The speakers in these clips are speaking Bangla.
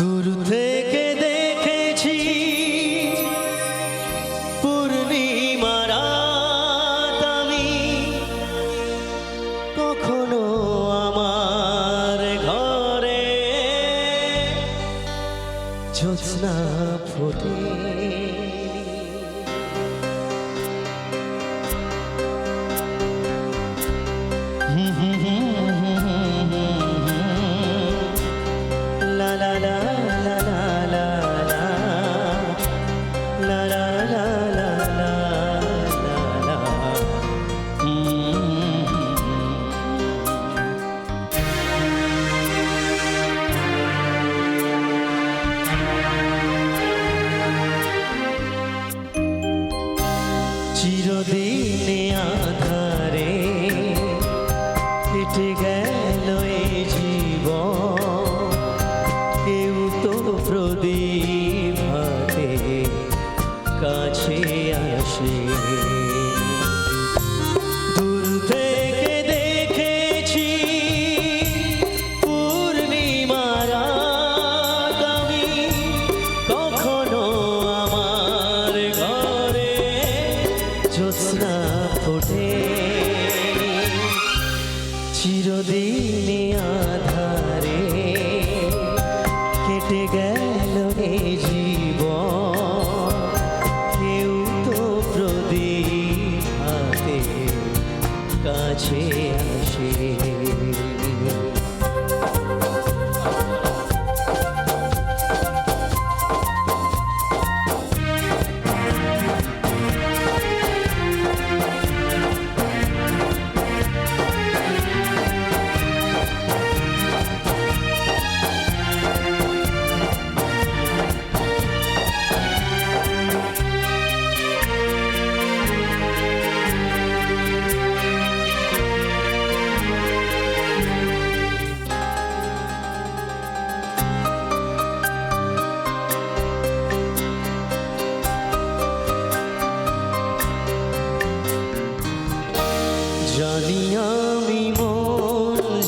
দূর থেকে দেখেছি পূর্ণিমার রাত আমি। কখনো আমার ঘরে জ্যোৎস্না ফোটে। প্রদীপ কাছে আসে। দেখেছি পূর্ণিমার কখনো আমার ঘরে ফোটে। চিরদিনে কাছে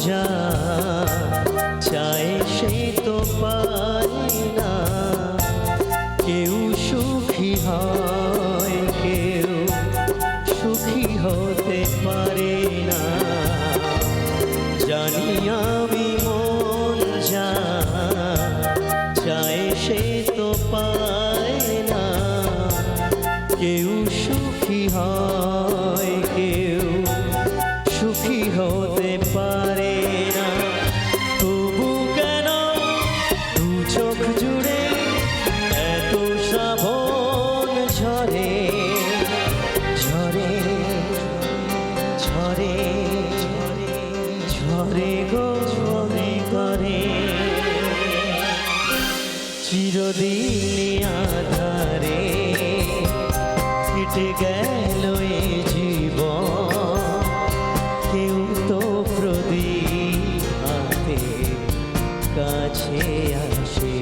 যা তো না। কেউ সুখী হয়, কেউ সুখী হতে পারে না। আমি তো কেউ সুখী হয়, কেউ সুখী হতে শ্রাবণ ঝরে ঝরে ঝরে ঝরে গো ঝরে করে। চিরদিনে আধারে কেটে গেল এ জীবন। কেউ তো প্রদীপ হাতে কাছে আসে।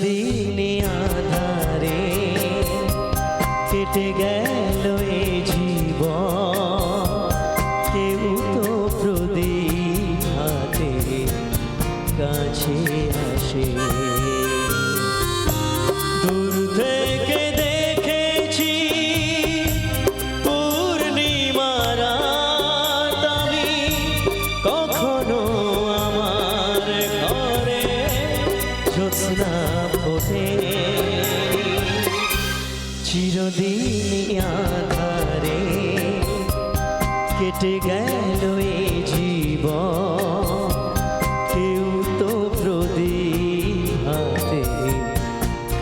দিনে আধারে কেটে গেল এ জীব কেউ তো প্রদীপ হাতে কাছে আসে। কেটে গেল এ জীবন। কেউ তো প্রদীপ হাতে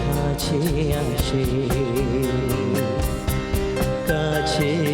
কাছে আসে। কাছে